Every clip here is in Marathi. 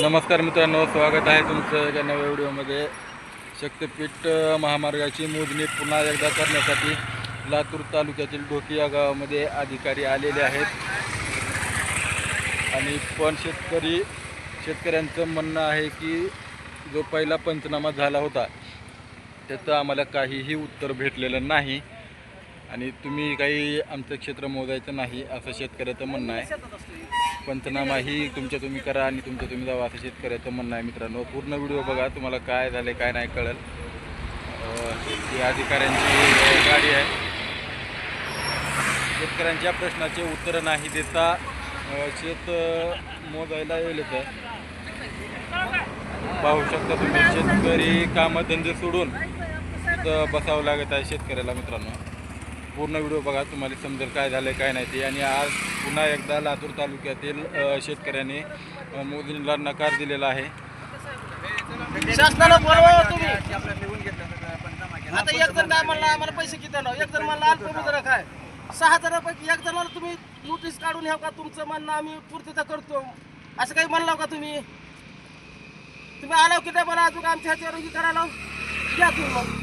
नमस्कार मित्रांनो स्वागत आहे तुमचं एका नव्या व्हिडिओमध्ये. शक्तिपीठ महामार्गाची मोजणी पुन्हा एकदा करण्यासाठी लातूर तालुक्यातील ढोकी या गावामध्ये अधिकारी आलेले आहेत. आणि पण शेतकरी शेतकऱ्यांचं म्हणणं आहे की जो पहिला पंचनामा झाला होता त्याचं आम्हाला काहीही उत्तर भेटलेलं नाही. आणि तुम्ही काही आमचं क्षेत्र मोजायचं नाही असं शेतकऱ्याचं म्हणणं आहे. पंचनामा ही तुमच्या तुम्ही करा आणि तुमचं तुम्ही जावा असं शेतकऱ्याचं म्हणणं आहे मित्रांनो. पूर्ण व्हिडिओ बघा तुम्हाला काय झालं काय नाही कळेल. ही अधिकाऱ्यांची गाडी आहे. शेतकऱ्यांच्या प्रश्नाचे उत्तर नाही देता शेत मोजायला येईल तर. पाहू शकता तुम्ही शेतकरी कामधंदे सोडून तिथं बसावं लागत आहे शेतकऱ्याला मित्रांनो. पूर्ण व्हिडिओ बघा तुम्हाला समजेल काय झालं काय नाही ते. आणि आज पुन्हा एकदा लातूर तालुक्यातील शेतकऱ्यांनी मोदींना नकार दिलेला आहे. शासनाला बोलवा तुम्ही. आता एक जण काय म्हणला आम्हाला पैसे किती आलो एक जण म्हणला काय सहा जणांपैकी एक जणाला तुम्ही नोटीस काढून घ्या का? तुमचं म्हणणं आम्ही पूर्तता करतो. असं काही म्हणलं का तुम्ही? तुम्ही आलो की नाही मला अजून आमच्या ह्याच्यावर करायला घ्या तुम्ही मग.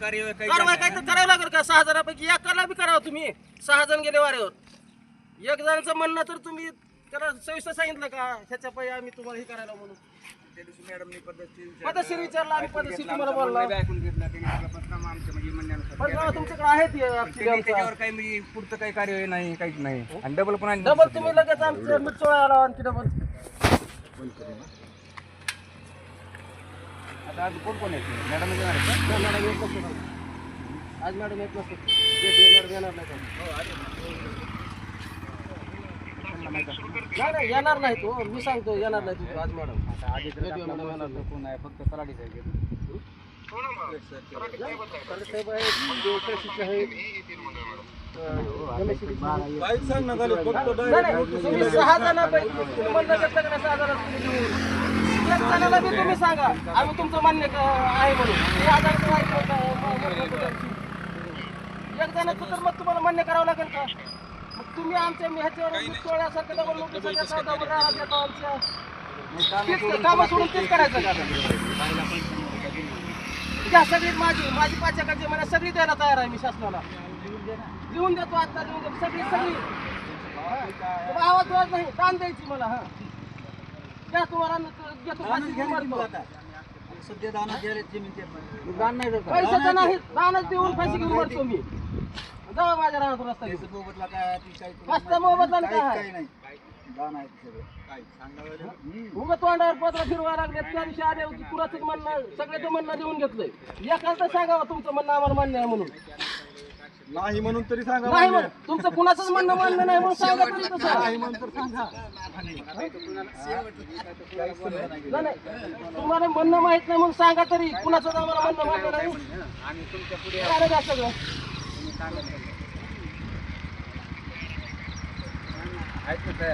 कारवाई काय तर करावं लागेल का? सहा जणांपैकी एक कला बी करावं तुम्ही. सहा जण गेले वाऱ्यावर. एक जणांचं म्हणणं तर तुम्ही त्याला सविस्तर सांगितलं का? ह्याच्या पायी आम्ही तुम्हाला हे करायला म्हणून पद्धतशीर विचारला आम्ही पद्धतशीर तुम्हाला बोलला. राव, तुमच्याकडे आहेत आमचं. काही म्हणजे पुढचं काही कार्य नाही काहीच नाही. आणि डबल पण डबल तुम्ही लगेच आमचं मीठ चोळायला आणखी डबल आता आज कोण कोण आहे मॅडम येणार आहेत का? मॅडम येत नसतो आज मॅडम येत नसतो मॅडम येणार नाही नाही नाही येणार. नाही तो मी सांगतो येणार नाही तू आज मॅडम. आता आधी तर आपला कोण आहे? फक्त तलाठीच आहे ते. साहेब आहेत आहेत. अं. नाही, नाही, तुम्ही सहा जणांपैकी तुम्ही म्हणलं घेतलं का नाही सहा एक जणाला बी तुम्ही सांगा. आम्ही तुमचं मान्य आहे म्हणून. म- म- एक जणाचं तर मग तुम्हाला मान्य करावं लागेल का? मग तुम्ही आमच्या ह्याच्यावर वीस तोळ्यासारखं डबल नोटीस देता, डबल आमच्या. तेच कामं सोडून तेच करायचं का? द्या सगळी माझी माझी पाच एकाची मला सगळी द्यायला तयार आहे मी शासनाला. लिहून देतो आता लिहून देतो. सगळी सगळी. आवाज बिवाज नाही दान द्यायची मला हा. द्या तुम्हाला न- देतो फाशी मारतो. सध्या दाना द्यायला जमीन ते पण. दान नाही देत. पैशाचं नाही दानच देऊन फाशी घेऊन मरतो मी. जाऊ माझ्या राहतो रस्ता घेऊन. पैसे मोबदला काय ती काही करू मस्त मोबदला काहीच काय? काही नाही. दान आहे ते सगळं. हम्म. उगं तोंडावर पत्र फिरवायला लागले त्या दिवशी आले कुणाचं म्हणणं सगळ्याचं म्हणणं लिहून घेतलंय. तर सांगावं तुमचं म्हणणं आम्हाला मान्य आहे म्हणून. नाही म्हणून तरी सांगा नाही मग तुमचं कुणाचंच म्हणणं मान्य नाही म्हणून सांगा तरी तसं. नाही, नाही. तुम्हाला म्हणणं माहीत नाही म्हणून सांगा तरी कुणाचं आम्हाला म्हणणं मान्य नाही आम्ही तुमच्यापुढे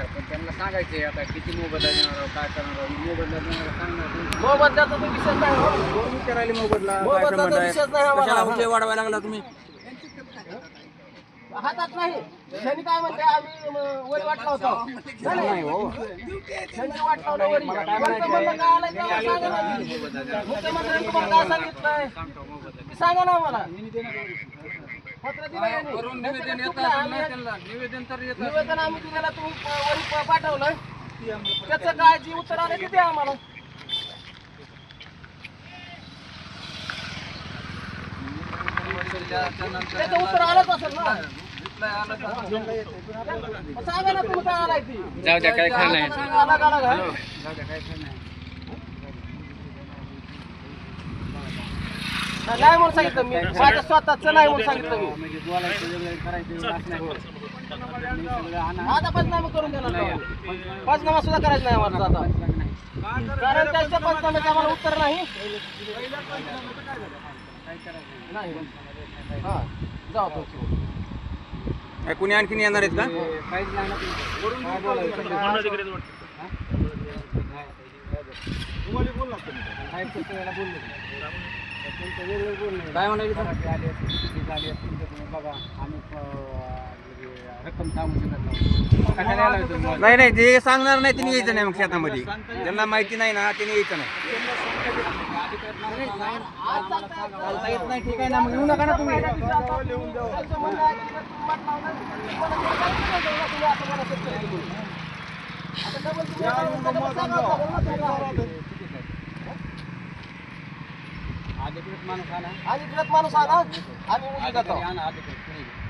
पण त्यांना सांगायचे आता किती मोबदला देणार काय करणार आहोत. मोबदला देणार सांगणार तुम्ही. मोबदल्याचा तो विषय नाही हो. कोण विचारायले मोबदला मोबदल्याचा नाही वाढवायला लागला तुम्ही हातात नाही त्यांनी काय म्हणते आम्ही म, वरी वाटला होता नाही, नाही. हो. त्यांनी वाट लावलं वरी. वरचं म्हणणं काय आलंय तेव्हा सांगा ना. मुख्यमंत्र्यांनी तुम्हाला काय सांगितलंय? ते सांगा ना मला पत्र दिलं यांनी. निवेदन चुकलं. आम्ही- त्यांना. निवेदन तर येतं निवेदन आम्ही दिलेला तुम्ही प- वरी प- पाठवलं त्याचं काय जी उत्तर आलं ते द्या आम्हाला. त्याचं उत्तर आलंच असेल ना. जाऊ द्या काय खाणं आहे नाही म्हणून सांगितलं मी माझ्या स्वतःच नाही म्हणून सांगितलं मी आता पंचनामा करून देणार नाही. पंचनामा सुद्धा करायचं नाही आम्हाला आता कारण त्यांच्या पंचनाम्याचं आम्हाला उत्तर नाही नाही हा जाऊ काय कुणी आणखीन येणार आहेत का? काहीच नाही ना काय बोलायचं काय म्हणाले आले असतील, झाले असतील तर तुम्ही बघा आम्ही रक्कम सांगू शकत नाही नाही नाही ते सांगणार नाही तिने यायचं नाही मग शेतामध्ये. ज्यांना माहिती नाही ना त्यांनी यायचं नाही. अधिकृत माणूस आला अधिकृत माणूस आणा आम्ही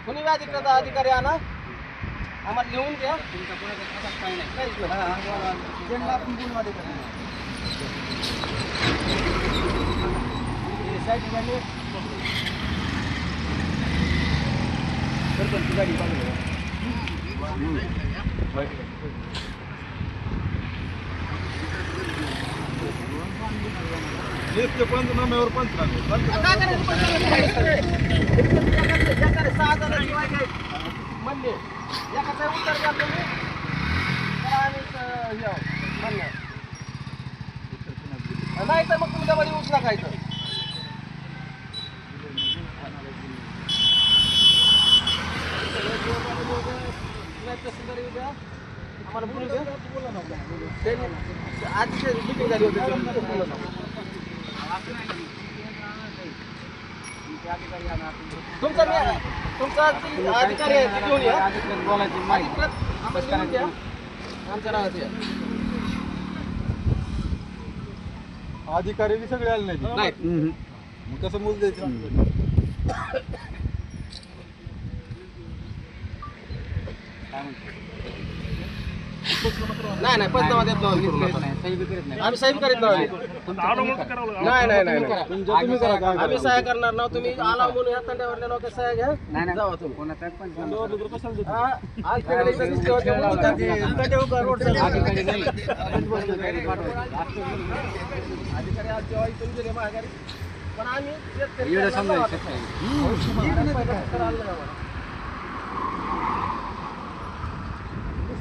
कोणी. अधिकृत अधिकारी आणा आम्हाला लिहून द्या तुमचा कोणाचा खाताच काही नाही एकाचे- एकाचे सहा जणांची वाईट आहे. म्हणले एकाचं उत्तर द्या तुम्ही. म्हणणे. नाही तर मग तुम्ही डबल येऊच नका इथं आम्हाला बोलू द्या त्यांनी- आजची meeting झाली होती तुमचा मी तुमचा ती अधिकारी आहे ते घेऊन या. आम्हाला द्या. आमच्या नावाचे आहे. अधिकारी बी सगळे आले नाही नाही. मग कसं मोज द्यायचं काय म्हणतो नाही नाही पंचनामा देत नाही. आम्ही साहेब करीत नाही. नाही. आम्ही सहाय्य करणार ना तुम्ही आला म्हणून या तंड्यावरल्या लोक सहाय्य घ्या. नाही नाही. जावा तुम्ही? तंड्यावर अधिकारी आज जेव्हा इथून गेले माघारी. पण आम्ही शेतकरी एवढं त्यांना समजायचं जावा. नाही. पहिलं तर आलं नाही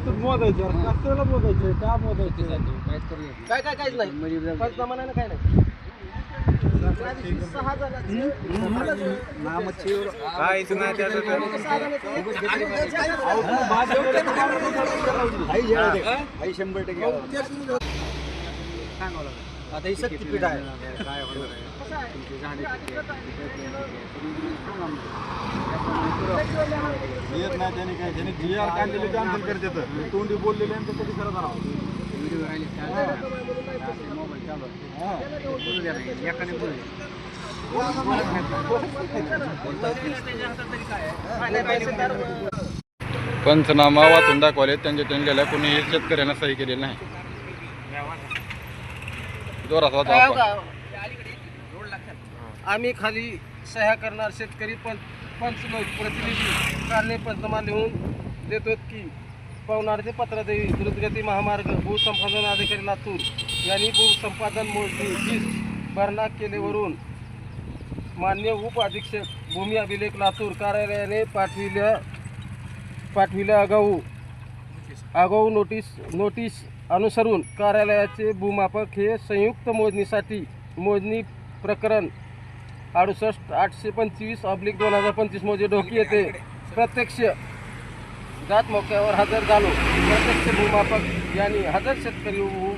आम्हाला. मोजायचं कशाला मोजायचं? का मोजायचं? काहीच. काय काय काहीच नाही. मजुरी जाऊ दे. पंचनामा नाही ना काय नाही. सहा काहीच नाही त्याचं जणांचे- सांगावं लागेल. आता ही शक्तीपीठ आहे. येत नाही त्याने काय त्याने जी आर काढलेले कॅन्सल करतात तोंडी बोललेले आणि कधी खरं करा व्हिडिओ राहिले चालू आहे. असे मोबाईल चालू आहे. बोलू द्या नाही. एकाने बोलू द्या. हा, नाही, तहसीलदार, पंचनामा वाचून दाखवले त्यांच्या त्यांनी कोणीही शेतकऱ्यांना सही केलेली नाही. होतं? आम्ही खाली सह्या करणार शेतकरी पंच लोक प्रतिनिधी काढणे पंचनामा लिहून देतो की पवनारचे पत्रदेवी द्रुतगती महामार्ग भूसंपादन अधिकारी लातूर यांनी भूसंपादन मोजणी वीस भरणा केलेवरून मान्य उप अधीक्षक भूमी अभिलेख लातूर कार्यालयाने पाठविल्या पाठविल्या आगाऊ. आगाऊ नोटीस नोटीस अनुसरून कार्यालयाचे भूमापक हे संयुक्त मोजणीसाठी मोजणी प्रकरण अडुसष्ट आठशे पंचवीस ऑब्लिक दोन हजार पंचवीस मोजे ढोकी येथे प्रत्यक्ष जात मोक्यावर हजर झालो. प्रत्यक्ष भूमापक यांनी हजर शेतकरी भू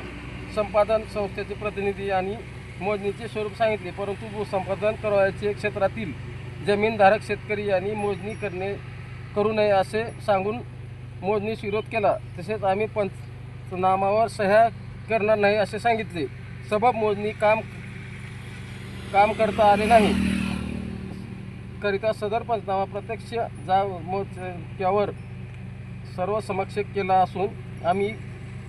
संपादन संस्थेचे प्रतिनिधी यांनी मोजणीचे स्वरूप सांगितले. परंतु भूसंपादन करावयाचे क्षेत्रातील जमीनधारक शेतकरी यांनी मोजणी करणे करू नये असे सांगून मोजणीस विरोध केला. तसेच आम्ही पंचनामावर सह्या करणार नाही असे सांगितले. सबब मोजणी काम काम करता आले नाही. करिता सदर पंचनामा प्रत्यक्ष जा मोजक्यावर सर्व समक्ष केला असून आम्ही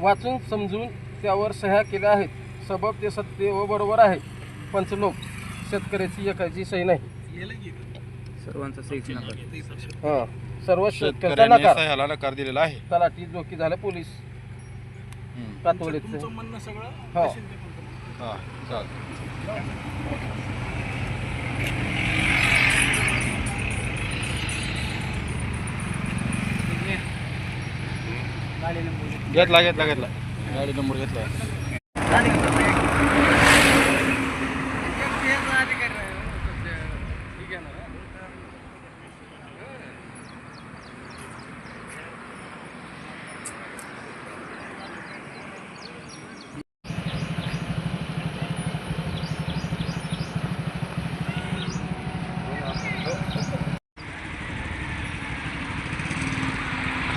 वाचून समजून त्यावर सह्या केल्या आहेत. सबब ते सत्य व बरोबर आहे. पंचलोक शेतकऱ्याची एकाची सही नाही. सर्वांचा सही हां सर्व शेतकऱ्यांनी नकार सह्याला नकार दिलेला आहे. तलाठी जोकी झाले पोलीस. कातवडीचे हो. हा चालतं घेतला घेतला घेतला. गाडी नंबर घेतला.